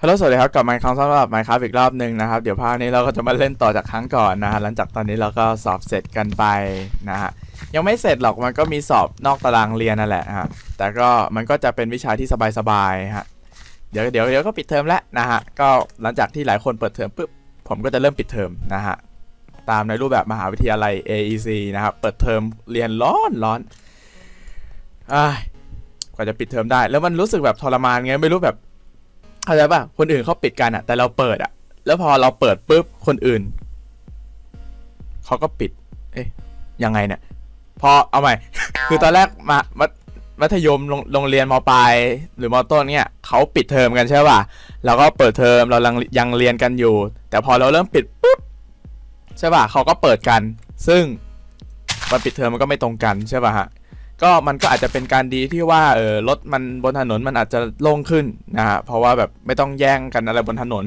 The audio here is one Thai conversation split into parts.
ฮัลโหลสวัสดีครับกลับมาอีกครั้งสำหรับ Minecraft อีกรอบหนึ่งนะครับ เดี๋ยวภาคนี้เราก็จะมาเล่นต่อจากครั้งก่อนนะฮะหลังจากตอนนี้เราก็สอบเสร็จกันไปนะฮะยังไม่เสร็จหรอกมันก็มีสอบนอกตารางเรียนนั่นแหละฮะแต่ก็มันก็จะเป็นวิชาที่สบายๆฮะเดี๋ยวเดี๋ยวเดี๋ยวก็ปิดเทอมแล้วนะฮะก็หลังจากที่หลายคนเปิดเทอมปุ๊บผมก็จะเริ่มปิดเทอมนะฮะตามในรูปแบบมหาวิทยาลัย AEC นะครับเปิดเทอมเรียนร้อนร้อนอ้ากว่าจะปิดเทอมได้ แล้วมันรู้สึกแบบทรมานไงไม่รู้แบบ เข้าใจป่ะคนอื่นเขาปิดกันอะแต่เราเปิดอะแล้วพอเราเปิดปุ๊บคนอื่นเขาก็ปิด เอ๊ะยังไงเนี่ยพอเอาใหม่ คือตอนแรกมามัธมัธยมโรงงเรียนมปลายหรือมต้นเนี่ยเขาปิดเทอมกันใช่ป่ะเราก็เปิดเทอมเรายังยังเรียนกันอยู่ แต่พอเราเริ่มปิดปุ๊บใช่ป่ะเขาก็เปิดกัน ซึ่งวันปิดเทอมมันก็ไม่ตรงกันใช่ป่ะฮะ ก็มันก็อาจจะเป็นการดีที่ว่าเออรถมันบนถนนมันอาจจะโล่งขึ้นนะฮะเพราะว่าแบบไม่ต้องแย่งกันอะไรบนถนน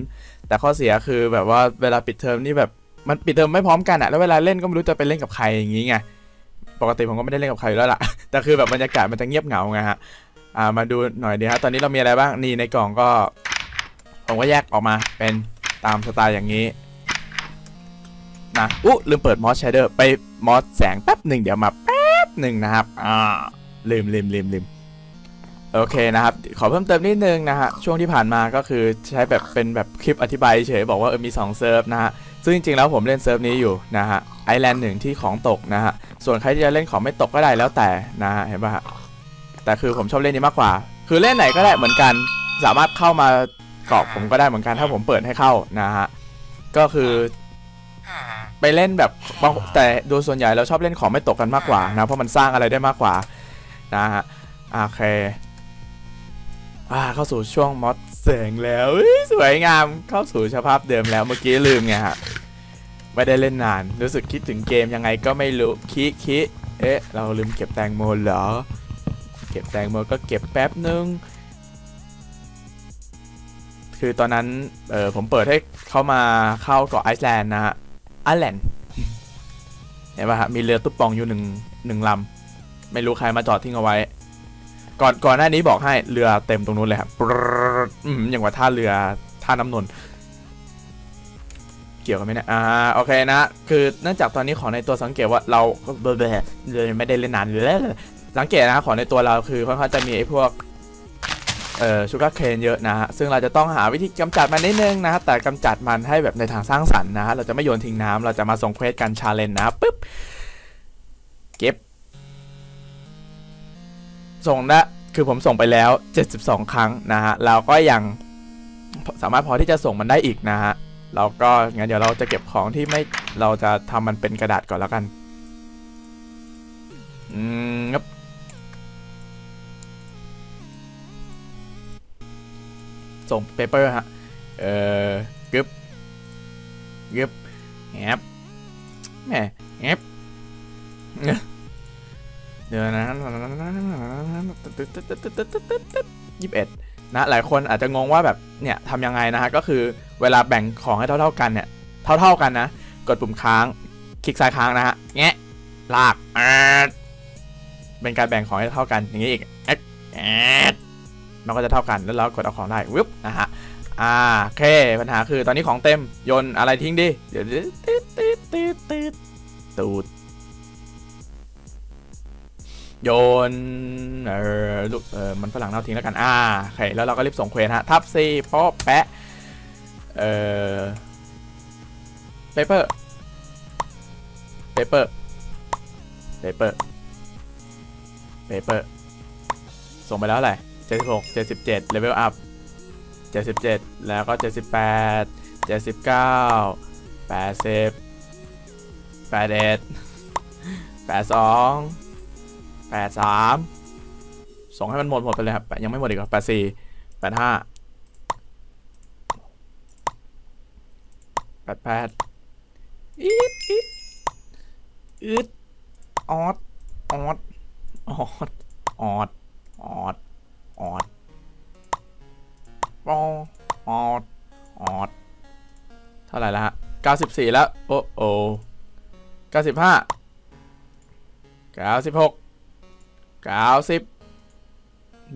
แต่ข้อเสียคือแบบว่าเวลาปิดเทอมนี่แบบมันปิดเทอมไม่พร้อมกันอะแล้วเวลาเล่นก็ไม่รู้จะไปเล่นกับใครอย่างงี้ไงปกติผมก็ไม่ได้เล่นกับใครอยู่แล้วล่ะแต่คือแบบบรรยากาศมันจะเงียบเหงาไงฮะอ่ามาดูหน่อยดีฮะตอนนี้เรามีอะไรบ้างนี่ในกล่องก็ ผมก็แยกออกมาเป็นตามสไตล์อย่างนี้นะอุ๊ลืมเปิดมอสเชเดอร์ไปมอสแสงแป๊บหนึ่งเดี๋ยวมาแป๊ หนึ่งนะครับ อ่าลืมลืมลืมลืมโอเคนะครับ ขอเพิ่มเติมนิดนึงนะฮะ ช่วงที่ผ่านมาก็คือใช้แบบเป็นแบบคลิปอธิบายเฉยบอกว่าเออมี2เซิร์ฟนะฮะ ซึ่งจริงๆแล้วผมเล่นเซิร์ฟนี้อยู่นะฮะ ไอแลนด์หนึ่งที่ของตกนะฮะ ส่วนใครที่จะเล่นของไม่ตกก็ได้แล้วแต่นะฮะ เห็นป่ะฮะ แต่คือผมชอบเล่นนี้มากกว่า คือเล่นไหนก็ได้เหมือนกัน สามารถเข้ามาเกาะผมก็ได้เหมือนกันถ้าผมเปิดให้เข้านะฮะ ก็คือ ไปเล่นแบบบางแต่โดยส่วนใหญ่เราชอบเล่นของไม่ตกกันมากกว่านะเพราะมันสร้างอะไรได้มากกว่านะฮะโอเคอ่าเข้าสู่ช่วงมอดแสงแล้วเอ้ยสวยงามเข้าสู่สภาพเดิมแล้วเมื่อกี้ลืมไงฮะไม่ได้เล่นนาน รู้สึกคิดถึงเกมยังไงก็ไม่รู้คิคิเอ๊ะ เราลืมเก็บแตงโมเหรอ เก็บแตงโมก็เก็บแป๊บนึง คือตอนนั้นเออผมเปิดให้เข้ามาเข้าเกาะไอซ์แลนด์นะฮะไอซ์แลนด์เห็นป่ะฮะมีเรือตุ๊บปองอยู่หนึ่งหนึ่งลำไม่รู้ใครมาจอดทิ้งเอาไว้ ก่อนก่อนหน้านี้บอกให้เรือเต็มตรงนู้นเลยครับอืมอย่างว่าท่าเรือท่าน้ำนนเกี่ยวกันไหมเนี่ยอ่าโอเคนะ คือเนื่องจากตอนนี้ของในตัวสังเกตว่าเราเบลเลยไม่ได้เล่นนานเลยสังเกตนะของในตัวเราคือค่อนข้างจะมีไอ้พวก เอ่อชูการ์เคนเยอะนะฮะซึ่งเราจะต้องหาวิธีกำจัดมันนิดนึงนะฮะแต่กำจัดมันให้แบบในทางสร้างสรรค์นะฮะเราจะไม่โยนทิ้งน้ำเราจะมาส่งเควสกันชาเลนจ์นะปึ๊บเก็บ ส่งได้คือผมส่งไปแล้ว 72 ครั้งนะฮะเราก็ยังสามารถพอที่จะส่งมันได้อีกนะฮะเราก็งั้นเดี๋ยวเราจะเก็บของที่ไม่เราจะทำมันเป็นกระดาษก่อนแล้วกัน อืม ส่งเปเปอร์ฮะ เอ่อกึบกึบแอบแหมแอบเดี๋ยวนะยี่สิบเอ็ดนะ หลายคนอาจจะงงว่าแบบ เนี่ยทำยังไงนะฮะ ก็คือเวลาแบ่งของให้เท่า ๆกันเนี่ย เท่า ๆกันนะ กดปุ่มค้าง คลิกซ้ายค้างนะฮะ แงะ ลากเป็นการแบ่งของให้เท่ากัน อย่างนี้อีกแอดแอด มันก็จะเท่ากันแล้วเรากดเอาของได้วิบนะฮะอ่าโอเคปัญหาคือตอนนี้ของเต็มโยนอะไรทิ้งดิเดี๋ยวติดติดติดติดตูดโยนเออลูกเออมันฝรั่งเน่าทิ้งแล้วกันอ่าโอเคแล้วเราก็รีบส่งเควสฮะทับซีโป๊ะแปะเออเปเปอร์เปเปอร์เปเปอร์เปเปอร์ส่งไปแล้วอะไร เจ็ดหกเจ็ดสิบเจ็ดเลเวลอัพเจ็ดสิบเจ็ดแล้วก็เจ็ดสิบแปดเจ็ดสิบเก้าแปดสิบแปดเอ็ดแปดสองแปดสามส่งให้มันหมดหมดไปเลยครับ ยังไม่หมดอีกเหรอแปดสี่แปดห้าแปดแปดอีดอีดอืดออดออดออดออดออด ออดปอออดออดเท่าไหร่แล้วฮะเก้าสิบสี่แล้ว โอ้โอเก้าสิบห้าเก้าสิบหกเก้าสิบ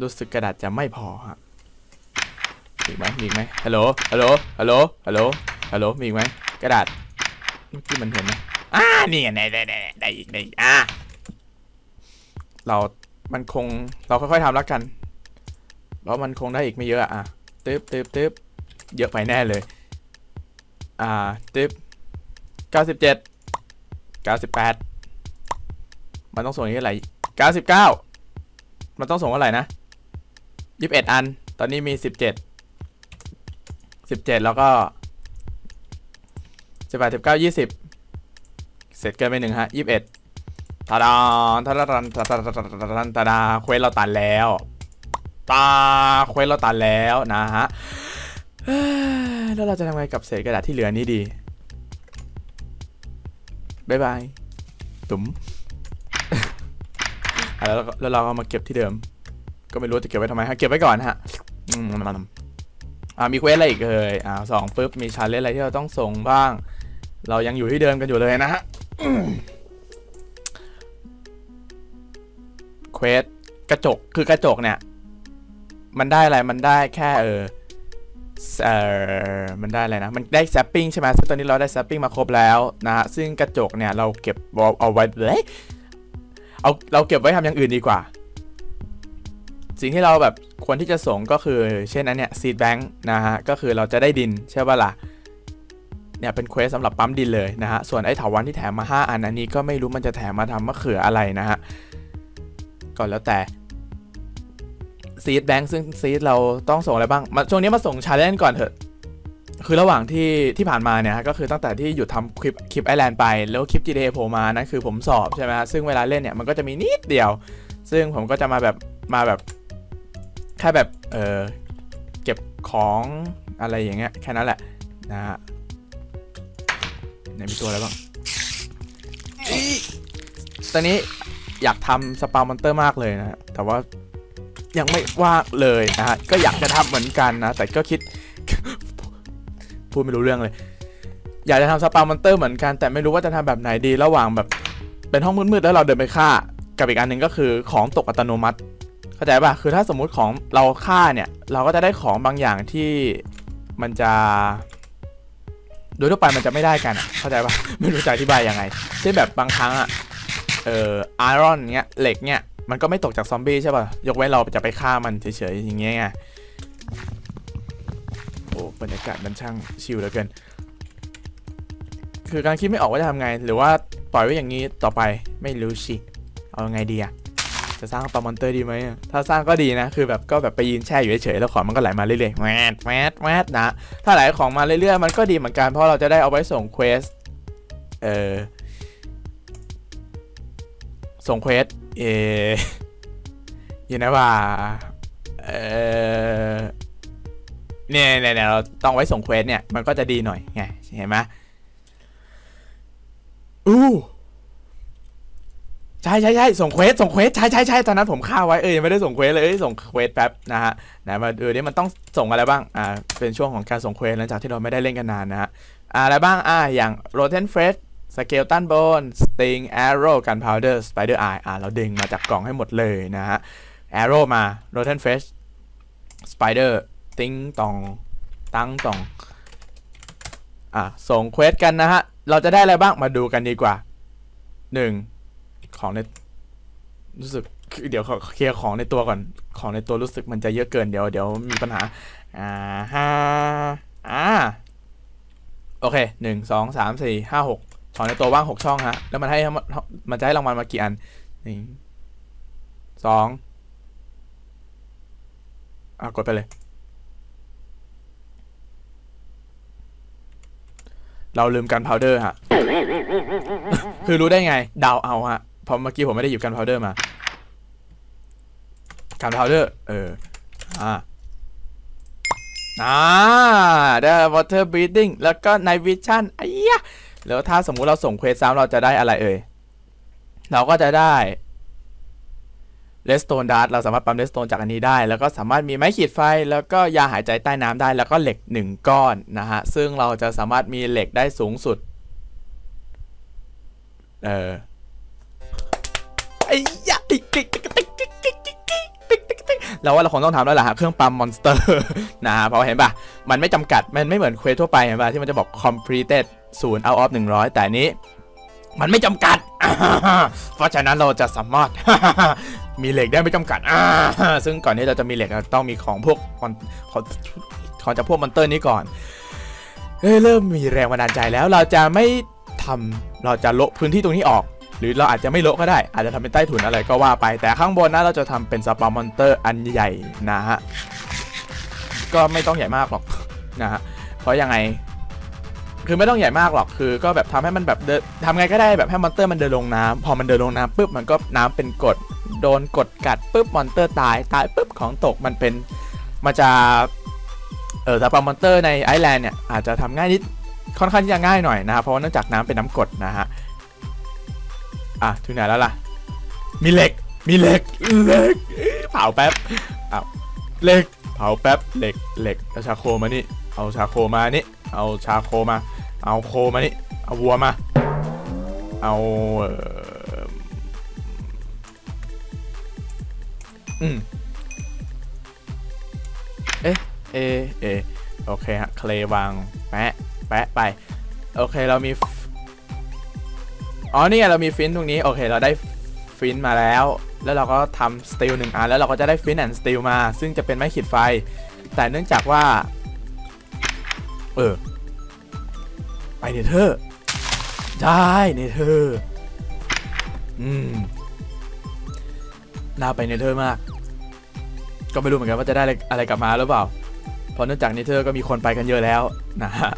รู้สึกกระดาษจะไม่พอฮะมีไหมมีไหมฮัลโหล ฮัลโหล ฮัลโหล ฮัลโหล ฮัลโหล มีไหมกระดาษ เมื่อกี้มันเห็นไหมอ่านี่ไงได้ได้ได้ได้อีกได้อีกอ่าเรา มันคง เราค่อยๆทำแล้วกัน เพราะมันคงได้อีกไม่เยอะอะอะตึ๊บตึ๊บตึ๊บเยอะไปแน่เลย อ่าตึ๊บเก้าสิบเจ็ดเก้าสิบแปดมันต้องส่งที่อะไรเก้าสิบเก้ามันต้องส่งเท่ไรนะยี่สิบเอ็ดอัน ตอนนี้มีสิบเจ็ดสิบเจ็ดแล้วก็สิบแปดสิบเก้ายี่สิบเสร็จเกินไปหนึ่งฮะยี่สิบเอ็ดตาดานตาดานตาดานตาดานตาดาเควสเราตันแล้ว ตาเควสเราตันแล้วนะฮะแล้วเราจะทำไงกับเศษกระดาษที่เหลือนี้ดีบายบายตุ๋มแล้วเราก็แล้วเรามาเก็บที่เดิม ก็ไม่รู้จะเก็บไว้ทำไมฮะเก็บไว้ก่อนฮะอืมอ่ามีเควสอะไรอีกเอ่ยอ่าสองปุ๊บมีชาเลนจ์อะไรที่เราต้องส่งบ้าง เรายังอยู่ที่เดิมกันอยู่เลยนะฮะเควสกระจกคือกระจกเนี่ย มันได้อะไร มันได้แค่เออเออมันได้อะไรนะ มันได้แซปปิ้งใช่ไหมซึ่งตอนนี้เราได้แซปปิ้งมาครบแล้วนะฮะ ซึ่งกระจกเนี่ยเราเก็บเอาไว้เลยเอาเราเก็บไว้ทำอย่างอื่นดีกว่า สิ่งที่เราแบบควรที่จะส่งก็คือเช่นอันเนี้ยซีดแบงค์นะฮะ ก็คือเราจะได้ดินใช่ป่ะล่ะ เนี่ยเป็นเควสสำหรับปั๊มดินเลยนะฮะ ส่วนไอ้ถาวันที่แถมมา 5 อันอันนี้ก็ไม่รู้มันจะแถมมาทำมะเขืออะไรนะฮะ ก็แล้วแต่ ซีดแบงค์ซึ่งซีดเราต้องส่งอะไรบ้างมาช่วงนี้มาส่งชาเลนจ์ก่อนเถอะ คือระหว่างที่ที่ผ่านมาเนี่ยก็คือตั้งแต่ที่หยุดทำคลิปคลิปไอแลนด์ไปแล้วคลิป GTA โผล่มานั่นคือผมสอบใช่ไหมฮะซึ่งเวลาเล่นเนี่ยมันก็จะมีนิดเดียว ซึ่งผมก็จะมาแบบมาแบบแค่แบบเออเก็บของอะไรอย่างเงี้ยแค่นั้นแหละนะฮะไหนมีตัวอะไรบ้างตอนนี้อยากทำสปามอนเตอร์มากเลยนะแต่ว่า ยังไม่ว่างเลยนะฮะก็อยากจะทำเหมือนกันนะ แต่ก็คิด พูดไม่รู้เรื่องเลย อยากจะทำสปามอนเตอร์เหมือนกันแต่ไม่รู้ว่าจะทำแบบไหนดีระหว่างแบบเป็นห้องมืดๆแล้วเราเดินไปฆ่า กับอีกอันหนึ่งก็คือของตกอัตโนมัติเข้าใจป่ะคือถ้าสมมุติของเราฆ่าเนี่ย เราก็จะได้ของบางอย่างที่มันจะ โดยทั่วไปมันจะไม่ได้กันเข้าใจป่ะไม่รู้จะอธิบายยังไงเช่นแบบบางครั้งอะเอ่อไอรอนเงี้ยเหล็กเงี้ย มันก็ไม่ตกจากซอมบี้ใช่ป่ะ ยกเว้นเราจะไปฆ่ามันเฉยๆอย่างเงี้ยไง โอ้บรรยากาศมันช่างชิลเหลือเกิน คือการคิดไม่ออกว่าจะทำไง หรือว่าปล่อยไว้อย่างนี้ต่อไปไม่รู้ชิเอาไงดีอะจะสร้างปลามอนเตอร์ดีไหมถ้าสร้างก็ดีนะ คือแบบก็แบบไปยืนแช่อยู่เฉยๆแล้วของมันก็ไหลมาเรื่อยๆแวดแวดแวดนะ ถ้าไหลของมาเรื่อยๆมันก็ดีเหมือนกัน เพราะเราจะได้เอาไว้ส่งเควส เออส่งเควส เออยู่นะว่า เออเนี่ยเนี่ยเนี่ยเราต้องไว้ส่งเควสเนี่ย มันก็จะดีหน่อยไงเห็นไหมอู้ใช่ใช่ใช่ส่งเควสส่งเควสใช่ใช่ใช่ตอนนั้นผมฆ่าไว้เออยังไม่ได้ส่งเควสเลยส่งเควสแป๊บนะฮะนะมาดูดิมันต้องส่งอะไรบ้างอ่าเป็นช่วงของการส่งเควสหลังจากที่เราไม่ได้เล่นกันนานนะฮะอ่าอะไรบ้างอ่าอย่าง Rotten Fresh Skeleton Bone Sting Arrow Gunpowder Spider Eye อ่าเราดึงมาจากกล่องให้หมดเลยนะฮะ Arrow มา Rotten Fresh Spider ติ้งตองตั้งตองอ่าส่งเควสกันนะฮะ เราจะได้อะไรบ้างมาดูกันดีกว่าหนึ่งของในรู้สึกเดี๋ยวเคลียร์ของในตัวก่อน ของในตัวรู้สึกมันจะเยอะเกินเดี๋ยวเดี๋ยวมีปัญหา อ่าห้าอ่า โอเคหนึ่งสองสามสี่ห้าหก ของในตัวว่างหกช่องฮะ แล้วมันให้มันจะให้รางวัลมากี่อันหนึ่งสองอะกดไปเลย เราลืมกันพาวเดอร์ฮะ คือรู้ได้ไง ดาวเอาฮะ เพราะเมื่อกี้ผมไม่ได้หยิบกันพาวเดอร์มา กันพาวเดอร์ เออ อ่าอ่าได้ water breathing แล้วก็ night vision ไอ้ยะ แล้วถ้าสมมุติเราส่งเควสซ้ำเราจะได้อะไรเอ่ย เราก็จะได้ redstone dart เราสามารถปั๊ม redstone จากอันนี้ได้ แล้วก็สามารถมีไม้ขีดไฟ แล้วก็ยาหายใจใต้น้ำได้ แล้วก็เหล็ก 1 ก้อนนะฮะ ซึ่งเราจะสามารถมีเหล็กได้สูงสุด เออไอ้ยะติ๊กติ๊กติ๊กติ๊ก เราว่าเราคงต้องทำแล้วล่ะฮะเครื่องปั๊มมอนสเตอร์นะฮะเพราะเห็นปะมันไม่จำกัดมันไม่เหมือนเควสทั่วไปเห็นปะที่มันจะบอก completed 0 out of 100 แต่อันนี้ มันไม่จำกัด เพราะฉะนั้นเราจะสามารถมีเหล็กได้ไม่จำกัดซึ่งก่อนที่เราจะมีเหล็กเราต้องมีของพวกมอนของของจากพวกมอนเตอร์นี้ก่อนเริ่มมีแรงบันดาลใจแล้วเราจะไม่ทำเราจะละพื้นที่ตรงนี้ออก หรือเราอาจจะไม่โละก็ได้ อาจจะทำเป็นใต้ถุนอะไรก็ว่าไป แต่ข้างบนนะเราจะทำเป็นสปามอนเตอร์อันใหญ่นะฮะ ก็ไม่ต้องใหญ่มากหรอกนะฮะ เพราะยังไง คือไม่ต้องใหญ่มากหรอก คือก็แบบทำให้มันแบบเดินทำไงก็ได้แบบให้มอนเตอร์มันเดินลงน้ำพอมันเดินลงน้ำปุ๊บมันก็น้ำเป็นกดโดนกดกัดปุ๊บมอนเตอร์ตายตายปุ๊บของตกมันเป็นมันจะเออสปามอนเตอร์ในไอแลนด์เนี่ยอาจจะทำง่ายนิดค่อนข้างที่จะง่ายหน่อยนะครับเพราะว่าเนื่องจากน้ำเป็นน้ำกดนะฮะ อะถึงไหนแล้วล่ะ มีเหล็ก มีเหล็ก เหล็ก เผาแป๊บอ้าวเหล็ก เผาแป๊บ เหล็ก เหล็กเอาชาโคมานี่ เอาชาโคมานี่ เอาชาโคมา เอาโคมานี่ เอาวัวมา เอาเอ่ออืมเอ๊ะ เอ เอะโอเคฮะ เคลวาง แปะ แปะไป โอเค เรามี อ๋อนี่ไงเรามีฟินตรงนี้โอเค เราได้ฟินมาแล้ว แล้วเราก็ทำสตีลหนึ่งอันแล้วเราก็จะได้ฟินแอนด์สตีลมา ซึ่งจะเป็นไม้ขีดไฟ แต่เนื่องจากว่า เออ ไปเนเธอร์ได้เนเธอร์อืมน่าไปเนเธอร์มาก ก็ไม่รู้เหมือนกันว่าจะได้อะไรกลับมาหรือเปล่า เพราะเนื่องจากเนเธอร์ก็มีคนไปกันเยอะแล้วนะฮะ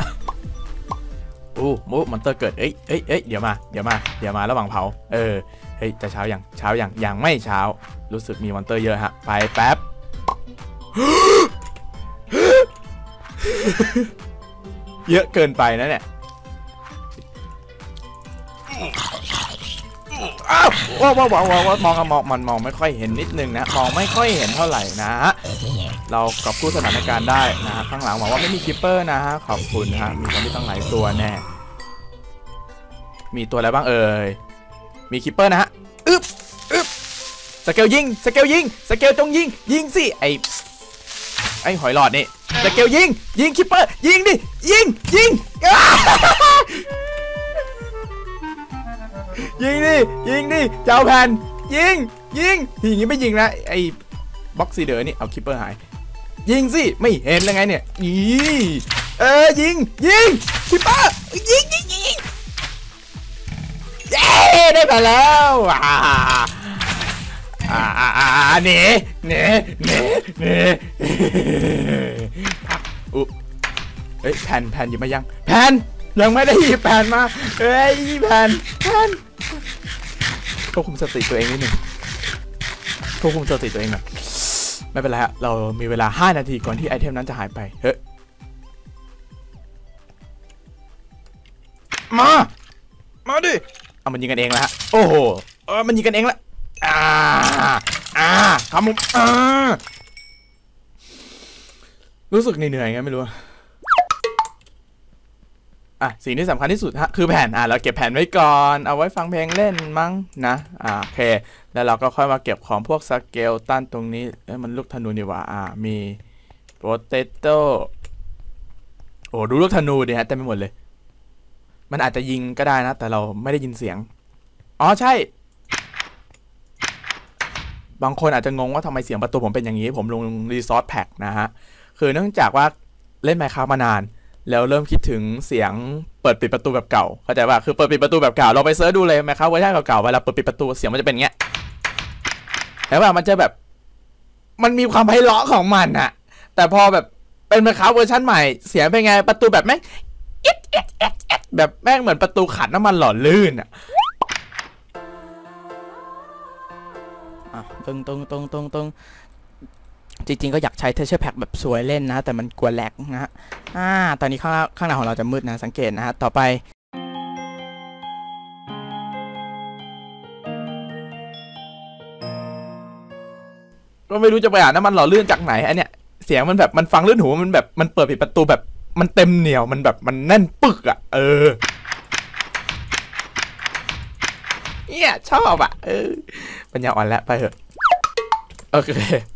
อู้มูมอนเตอร์เกิดเอ้ยเอ้ยเอ้ยเดี๋ยวมาเดี๋ยวมาเดี๋ยวมาระหว่างเผาเออเฮ้ยจะเช้าอย่างเช้าอย่างอย่างไม่เช้า รู้สึกมีมอนเตอร์เยอะฮะไปแป๊บเยอะเกินไปนะเนี่ย ว้าวว้าวว้าวว้าวมองอมองมันมองไม่ค่อยเห็นนิดนึงนะมองไม่ค่อยเห็นเท่าไหร่นะฮะเรากอบกู้สถานการณ์ได้นะฮะข้างหลังบอกว่าไม่มีคิปเปอร์นะฮะขอบคุณฮะมีคนที่ตั้งหลายตัวแน่มีตัวอะไรบ้างเอ่ยมีคิปเปอร์นะฮะอึ๊บอึ๊บสเกลยิงสเกลยิงสเกลจงยิงยิงสิไอไอหอยหลอดนี่สเกลยิงยิงคิปเปอร์ยิงดิยิง เจ้าแผ่นยิงยิงอย่างงี้ไม่ยิงนะไอ้บ็อกซีเดอร์นี่เอาคิปเปอร์หาย ยิงสิไม่เห็นเลยไงเนี่ยอีเออยิงยิงคิปเปอร์ยิงยิงยิงเย้ได้ไปแล้วอ่าอ่าอ่าอ่าหนีหนีหนีหนีอุ๊เฮ้ยแผ่นแผ่นหยิบมายัง แผ่นยังไม่ได้หยิบแผ่นมาเฮ้ยแผ่นแผ่น ควบคุมสติตัวเองนิดหนึ่งควบคุมสติตัวเองหน่อยไม่เป็นไรฮะเรามีเวลา 5 นาทีก่อนที่ไอเทมนั้นจะหายไปเฮ้ยมา มาดิเอามันยิงกันเองแล้วฮะโอ้โหเออมันยิงกันเองแล้วอ่าอ่าทำมุมอ่ารู้สึกเหนื่อยๆไงไม่รู้ อะสิ่งที่สำคัญที่สุดฮะคือแผ่นอะเราเก็บแผ่นไว้ก่อน เอาไว้ฟังเพลงเล่นมั้งนะอ่าโอเค แล้วเราก็ค่อยมาเก็บของพวกสเกลตันตรงนี้เอ้มันลูกธนูนี่ว่าอ่ามีโปเตโต้โอ้ดูลูกธนูดิฮะเต็มไปหมดเลย มันอาจจะยิงก็ได้นะ แต่เราไม่ได้ยินเสียง อ๋อใช่ บางคนอาจจะงงว่าทำไมเสียงประตูผมเป็นอย่างนี้ ผมลงรีซอสแพ็กนะฮะ คือเนื่องจากว่าเล่นไมค้ามานาน แล้วเริ่มคิดถึงเสียงเปิดปิดประตูแบบเก่าเข้าใจป่ะคือเปิดปิดประตูแบบเก่าเราไปเซิร์ชดูเลยไหมค้าเวอร์ชันเก่าๆเวลาเปิดปิดประตูเสียงมันจะเป็นเงี้ยแต่ว่ามันจะแบบ มันมีความไพเราะของมันอะแต่พอแบบเป็นไมค้าเวอร์ชันใหม่เสียงเป็นไงประตูแบบแม่งอิดอิดอิดอิดแบบแม่งเหมือนประตูขัดน้ำมันหล่อลื่นอะอะตึงตึงตึงตึงตึง จริงๆ ก็อยากใช้เทเชอร์แพ็กแบบสวยเล่นนะ แต่มันกลัวแลกนะฮะอ่าตอนนี้ข้างข้างหน้าของเราจะมืดนะ สังเกตนะฮะ ต่อไปก็ไม่รู้จะไปอ่านน้ำมันหล่อลื่นจากไหนอันเนี้ยเสียงมันแบบมันฟังลื่นหูมันแบบมันเปิดปิดประตูแบบมันเต็มเหนียวมันแบบมันแน่นปึกอะ่ะ เออเนี่ยชอบอะ่ะ เออปัญญาอ่อนแล้วไปเถอะ โอเค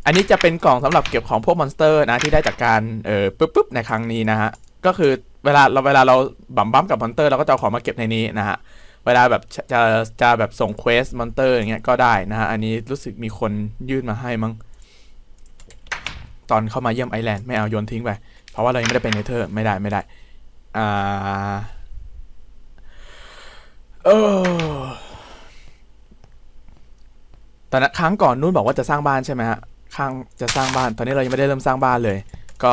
อันนี้จะเป็นกล่องสำหรับเก็บของพวกมอนสเตอร์นะที่ได้จากการเออปุ๊บปุ๊บในครั้งนี้นะฮะ ก็คือเวลาเราเวลาเราบัมบัมกับมอนสเตอร์เราก็จะเอาของมาเก็บในนี้นะฮะ เวลาแบบจะจะจะแบบส่งเควสมอนสเตอร์อย่างเงี้ยก็ได้นะฮะ อันนี้รู้สึกมีคนยื่นมาให้มั้ง ตอนเข้ามาเยี่ยมไอแลนด์ไม่เอาโยนทิ้งไป เพราะว่าเรายังไม่ได้เป็นเนเธอร์ไม่ได้ไม่ได้ อ่า เออ ตอนนั้นครั้งก่อนนุ่นบอกว่าจะสร้างบ้านใช่ไหมฮะข้างจะสร้างบ้าน ตอนนี้เรายังไม่ได้เริ่มสร้างบ้านเลย ก็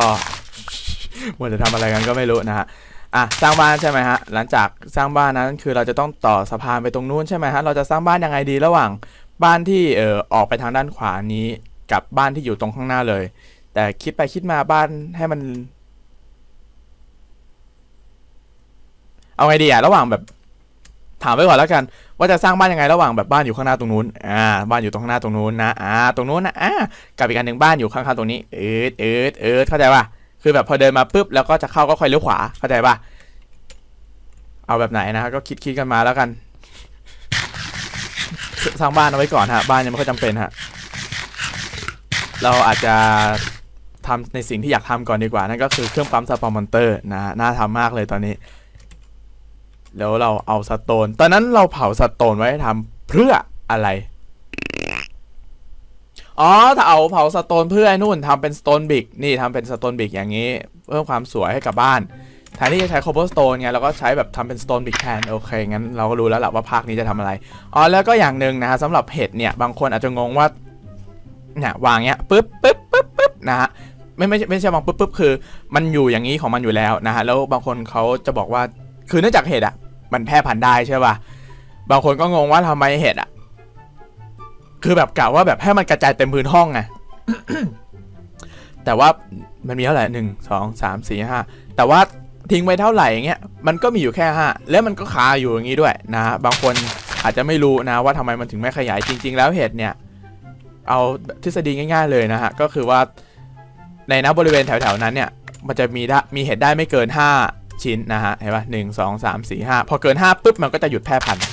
มัวจะทำอะไรกันก็ไม่รู้นะฮะอะสร้างบ้านใช่ไหมฮะหลังจากสร้างบ้านนั้นคือเราจะต้องต่อสะพานไปตรงนู้นใช่ไหมฮะเราจะสร้างบ้านยังไงดีระหว่างบ้านที่เออออกไปทางด้านขวานี้กับบ้านที่อยู่ตรงข้างหน้าเลย แต่คิดไปคิดมาบ้านให้มัน เอาไงดีอะระหว่างแบบ ถามไว้ก่อนแล้วกัน ว่าจะสร้างบ้านยังไงระหว่างแบบบ้านอยู่ข้างหน้าตรงนู้นอ่าบ้านอยู่ตรงข้างหน้าตรงนู้นนะอ่าตรงนู้นนะอ่ากับอีกอันหนึ่งบ้านอยู่ข้างๆตรงนี้เอิดเอิดเอิดเข้าใจป่ะคือแบบพอเดินมาปุ๊บแล้วก็จะเข้าก็ค่อยเลี้ยวขวาเข้าใจป่ะเอาแบบไหนนะก็คิดคิดกันมาแล้วกัน สร้างบ้านเอาไว้ก่อนฮะบ้านยังไม่ค่อยจำเป็นฮะเราอาจจะทำในสิ่งที่อยากทำก่อนดีกว่านั่นก็คือเครื่องปั๊มสปอร์มอนเตอร์นะฮะน่าทำมากเลยตอนนี้ แล้วเราเอาสโตน ตอนนั้นเราเผาสโตนไว้ทำเพื่ออะไร อ๋อ ถ้าเอาเผาสโตนเพื่อนู่นทำเป็นสโตนบิก นี่ทำเป็นสโตนบิกอย่างนี้ เพิ่มความสวยให้กับบ้านแทนที่จะใช้ cobblestone ไงเราก็ใช้แบบทำเป็น stone big แทนโอเค งั้นเราก็รู้แล้วแหละว่าภาคนี้จะทำอะไร อ๋อ แล้วก็อย่างหนึ่งนะฮะสำหรับเห็ดเนี่ย บางคนอาจจะงงว่า เนี่ยวางเงี้ยปึ๊บปึ๊บปึ๊บปึ๊บนะฮะไม่ไม่ไม่ใช่วางปึ๊บปึ๊บคือ มันอยู่อย่างนี้ของมันอยู่แล้วนะฮะ แล้วบางคนเขาจะบอกว่า คือเนื่องจากเห็ดอะมันแพร่พันธุ์ได้ใช่ป่ะบางคนก็งงว่าทำไมเห็ดอะคือแบบกะว่าแบบให้มันกระจายเต็มพื้นห้องไงแต่ว่ามันมีเท่าไหร่หนึ่งสองสามสี่ห้าแต่ว่าทิ้งไว้เท่าไหร่อย่างเงี้ยมันก็มีอยู่แค่ห้าแล้วมันก็คาอยู่อย่างนี้ด้วยนะบางคนอาจจะไม่รู้นะว่าทำไมมันถึงไม่ขยายจริง ๆ แล้วเห็ดเนี่ย เอาทฤษฎีง่าย ๆเลยนะฮะก็คือว่าในนะบริเวณแถวๆนั้นเนี่ย มันจะมีได้มีเห็ดได้ไม่เกิน 5 ชิ้นนะฮะ เห็นปะหนึ่งสองสามสี่ห้าพอเกิน5ปุ๊บ มันก็จะหยุดแพร่พันธุ์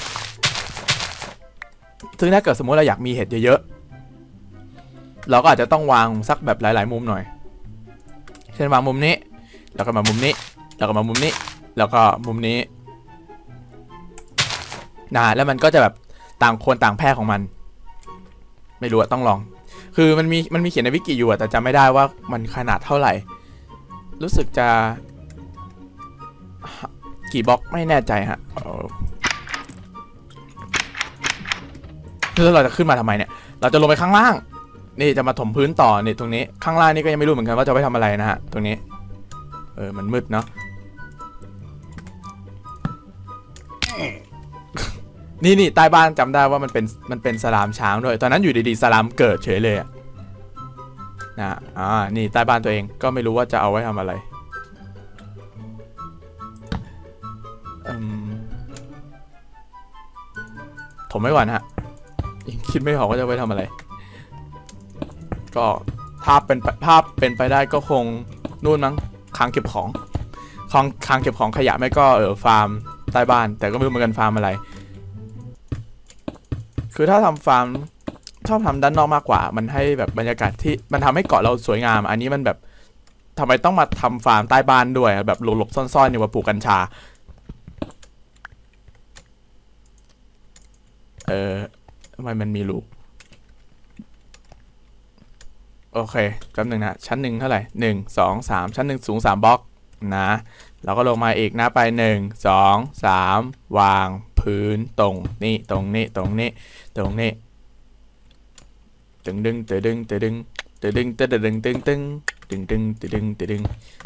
ซึ่งถ้าเกิดสมมติเราอยากมีเห็ดเยอะๆ เราก็อาจจะต้องวางสักแบบหลาย ๆ มุมหน่อย เช่นวางมุมนี้ แล้วก็มามุมนี้ แล้วก็มามุมนี้ แล้วก็มุมนี้นะแล้วมันก็จะแบบต่างคนต่างแพร่ของมัน ไม่รู้อะต้องลอง คือมันมีมันมีเขียนในวิกิอยู่แต่จำไม่ได้ว่ามันขนาดเท่าไหร่ รู้สึกจะ กี่บล็อกไม่แน่ใจฮะเอาแล้วเราจะขึ้นมาทำไมเนี่ย เราจะลงไปข้างล่าง นี่จะมาถมพื้นต่อนี่ตรงนี้ ข้างล่างนี่ก็ยังไม่รู้เหมือนกันว่าจะไปทำอะไรนะฮะ ตรงนี้ เออ มันมืดเนาะ นี่นี่ใต้บ้านจำได้ว่ามันเป็นมันเป็นสลามช้างด้วย ตอนนั้นอยู่ดีๆสลามเกิดเฉยเลยอะนะ อ่า นี่ใต้บ้านตัวเองก็ไม่รู้ว่าจะเอาไว้ทำอะไร ผมไม่ก่อนฮะยังคิดไม่ออกว่าจะไว้ทำอะไร ก็ถ้าเป็นภาพเป็นไปได้ก็คงนู่นมั้งค้างเก็บของคางค้างเก็บของขยะไม่ก็เออฟาร์มใต้บ้าน แต่ก็ไม่รู้เหมือนกันฟาร์มอะไร คือถ้าทำฟาร์มชอบทำด้านนอกมากกว่า มันให้แบบบรรยากาศที่มันทำให้เกาะเราสวยงาม อันนี้มันแบบทำไมต้องมาทำฟาร์มใต้บ้านด้วยแบบหลบๆซ่อนๆอยู่ว่าปลูกกัญชา เออทำไมมันมีรูโอเคแป๊บหนึ่งนะ ชั้นหนึ่งเท่าไหร่หนึ่งสองสามชั้นหนึ่งสูงสามบล็อกนะ เราก็ลงมาอีกนะไปหนึ่งสองสามวางพื้นตรงนี่ตรงนี้ตรงนี้ตรงนี้ตึงดึงตึงดึงตึงดึงตึงดึงตึงดึงตึงตึงตึงตึงตึง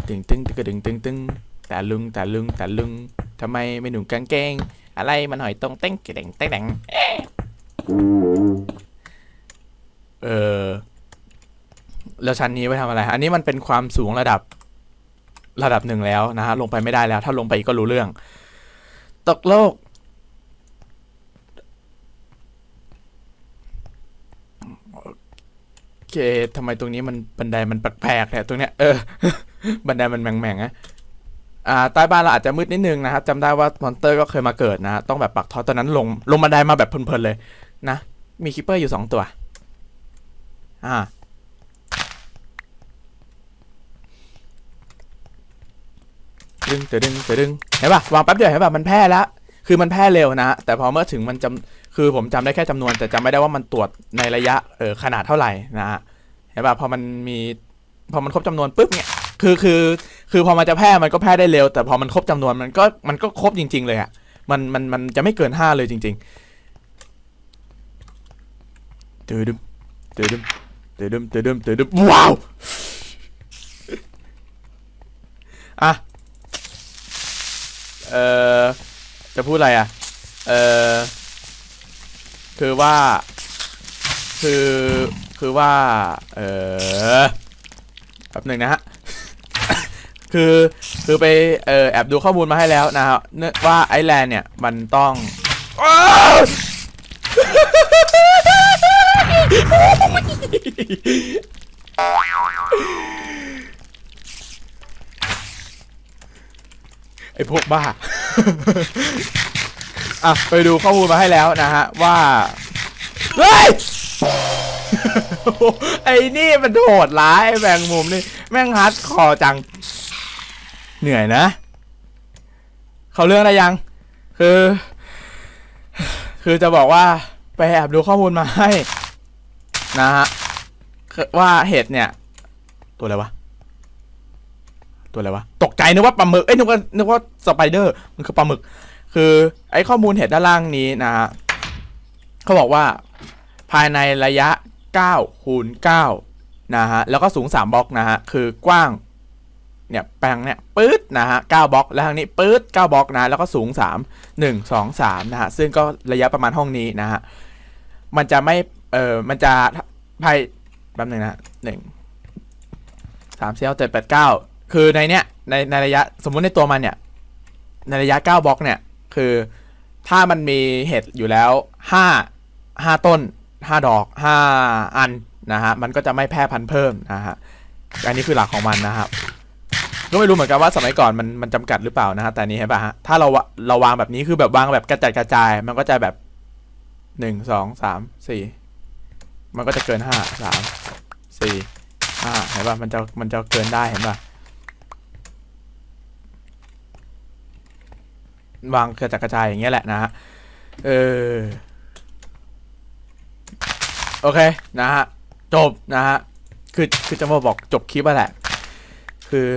ดึงตึงดึงตึงตึงตึงตึงตึงตึงแต่ลุงแต่ลุงแต่ลุง ทำไมไม่หนุ่มกางเกง อะไรมันหอยตรงเต้งเก่งเต้งแดงเออแล้วชั้นนี้ไว้ทำอะไร อันนี้มันเป็นความสูงระดับระดับหนึ่งแล้วนะฮะลงไปไม่ได้แล้ว ถ้าลงไปก็รู้เรื่อง ตกโลก โอเคทำไมตรงนี้มันบันไดมันแปลกๆเนี่ยตรงเนี้ยเออ บันไดมันแหม่งๆนะ ใต้บ้านเราอาจจะมืดนิดนึงนะครับจำได้ว่ามอนเตอร์ก็เคยมาเกิดนะ ต้องแบบปักทอตอนนั้นลงลงบันไดมาแบบเพลินๆเลยนะ มีคิปเปอร์อยู่สองตัว อ่า ดึงเตดึงเตดึงเห็นป่ะ วางแป๊บเดียวเห็นป่ะ มันแพร่แล้ว คือมันแพร่เร็วนะ แต่พอเมื่อถึงมันจำคือผมจำได้แค่จำนวน แต่จำไม่ได้ว่ามันตรวจในระยะเออขนาดเท่าไหร่นะฮะเห็นป่ะ พอมันมี พอมันครบจำนวนปุ๊บเนี่ย คือคือคือพอมันจะแพร่มันก็แพร่ได้เร็ว แต่พอมันครบจำนวนมันก็มันก็ครบจริง ๆ เลยอะมันมันมันจะไม่เกินห้าเลยจริงๆเตืดึมตืดึมตืดึมตืดึมตืดึมว้าวอะเออจะพูดอะไรอะเออคือว่า คือ คือว่า เออแป๊บหนึ่งนะฮะ คือคือไปเออแอบดูข้อมูลมาให้แล้วนะครับเนื่องว่าไอแลนด์เนี่ยมันต้องอ้าวไอพวกบ้าอะไปดูข้อมูลมาให้แล้วนะฮะว่าเฮ้ยไอ้นี่มันโหดร้ายไอ้แบงมุมนี่ แม่งฮัดคอจัง เหนื่อยนะ เขาเรื่องอะไรยัง คือ คือจะบอกว่าไปแอบดูข้อมูลมาให้นะฮะคือว่าเห็ดเนี่ย ตัวอะไรวะ ตัวอะไรวะ ตกใจนึกว่าปลาหมึก เอ้ยนึกว่านึกว่าสไปเดอร์ มันคือปลาหมึก คือไอ้ข้อมูลเห็ดด้านล่างนี้นะฮะเขาบอกว่าภายในระยะ9คูณ9นะฮะ แล้วก็สูง 3บล็อกนะฮะ คือกว้าง เนี่ยแปลงเนี่ยปื๊ดนะฮะ9บล็อกแล้วทางนี้ปื๊ด9บล็อกนะแล้วก็สูง 3 1 2 3นะฮะซึ่งก็ระยะประมาณห้องนี้นะฮะมันจะไม่เออมันจะภายแป๊บหนึงนะหนึ่งสามสี่ห้าเจ็ดแปดเก้าคือในเนี้ยในในระยะสมมุติในตัวมันเนี่ยในระยะ9บล็อกเนี่ยคือถ้ามันมีเห็ดอยู่แล้วห้าห้าต้นห้าดอกห้าอันนะฮะมันก็จะไม่แพร่พันธุ์เพิ่มนะฮะอันนี้คือหลักของมันนะครับ ก็ไม่รู้เหมือนกันว่าสมัยก่อนมันมันจำกัดหรือเปล่านะฮะแต่นนี้เห็นป่ะฮะถ้าเราเราวางแบบนี้คือแบบวางแบบกระจัดกระจาย มันก็จะแบบหนึ่งสองสามสี่มันก็จะเกินห้าสามสี่ห้าเห็นป่ะมันจะมันจะเกินได้เห็นป่ะวางกระจัดกระจายอย่างเงี้ยแหละนะฮะเออโอเคนะฮะจบนะฮะคือคือจะมาบอกจบคลิปอะแหละคือ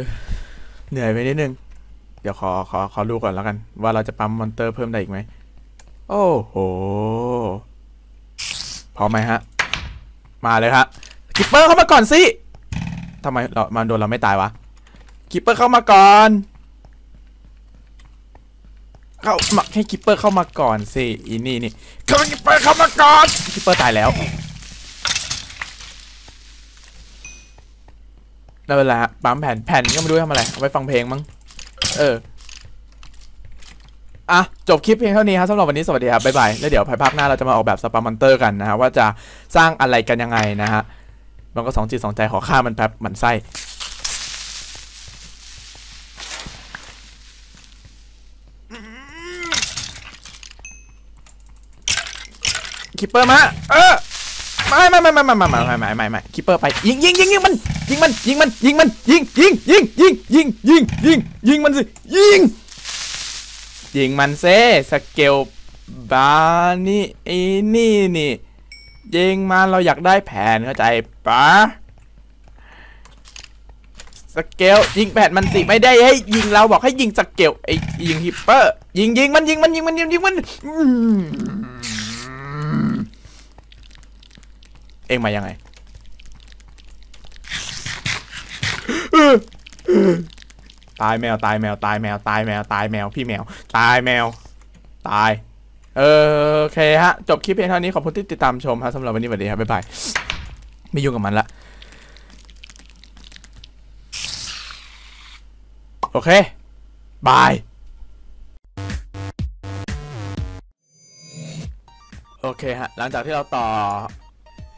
เหนื่อยไปนิดนึง เดี๋ยวขอขอขอดูก่อนแล้วกัน ว่าเราจะปั๊มมอนเตอร์เพิ่มได้อีกไหม โอ้โห พร้อมไหมฮะ มาเลยครับคิปเปอร์เข้ามาก่อนสิทำไมเรามันโดนเราไม่ตายวะคิปเปอร์เข้ามาก่อน เข้ามาให้คิปเปอร์เข้ามาก่อนสิอีนี่นี่เข้าคิปเปอร์เข้ามาก่อนคิปเปอร์ตายแล้ว นั่นเป็นไรปั๊มแผ่นแผ่นก็ไม่รู้ทำอะไรเอาไว้ฟังเพลงมั้งเอออะจบคลิปเพียงเท่านี้ครับสำหรับวันนี้สวัสดีครับบ๊ายบายแล้วเดี๋ยวภายภาคหน้าเราจะมาออกแบบสปามอนเตอร์กันนะฮะว่าจะสร้างอะไรกันยังไงนะฮะมันก็สองจิตสองใจขอฆ่ามันแป๊บมันไส้คิปเปอร์มาเออ ไม่ไม่ไม่ไม่ไม่ไม่ไม่ไม่ไม่ไม่ไม่คิปเปอร์ไปยิงยิงยิงยิงมันยิงมันยิงมันยิงมันยิงยิงยิงยิงยิงยิงยิงยิงมันสิยิงยิงมันเซสเกลบานี่ไอ้นี่นี่ยิงมันเราอยากได้แผนเข้าใจปะสเกลยิงแผนมันสิไม่ได้ให้ยิงเราบอกให้ยิงสเกลไอ้ยิงฮิปเปอร์ยิงยิงมันยิงมันยิงมันยิงยิงมัน อืมเองมายังไงตายแมวตายแมวตายแมวตายแมวตายแมวพี่แมว ตายแมว ตาย เออโอเคฮะ จบคลิปเพียงเท่านี้ขอบคุณที่ติดตามชมครับสำหรับวันนี้สวัสดีครับบ๊ายบายไม่ยุ่งกับมันละโอเค บาย โอเคฮะ หลังจากที่เราต่อ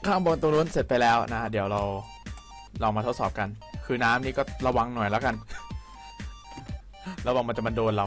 ข้างบนตรงนู้นเสร็จไปแล้วนะ เดี๋ยวเราลองมาทดสอบกัน คือน้ำนี่ก็ระวังหน่อยแล้วกัน ระวังมันจะมาโดนเรา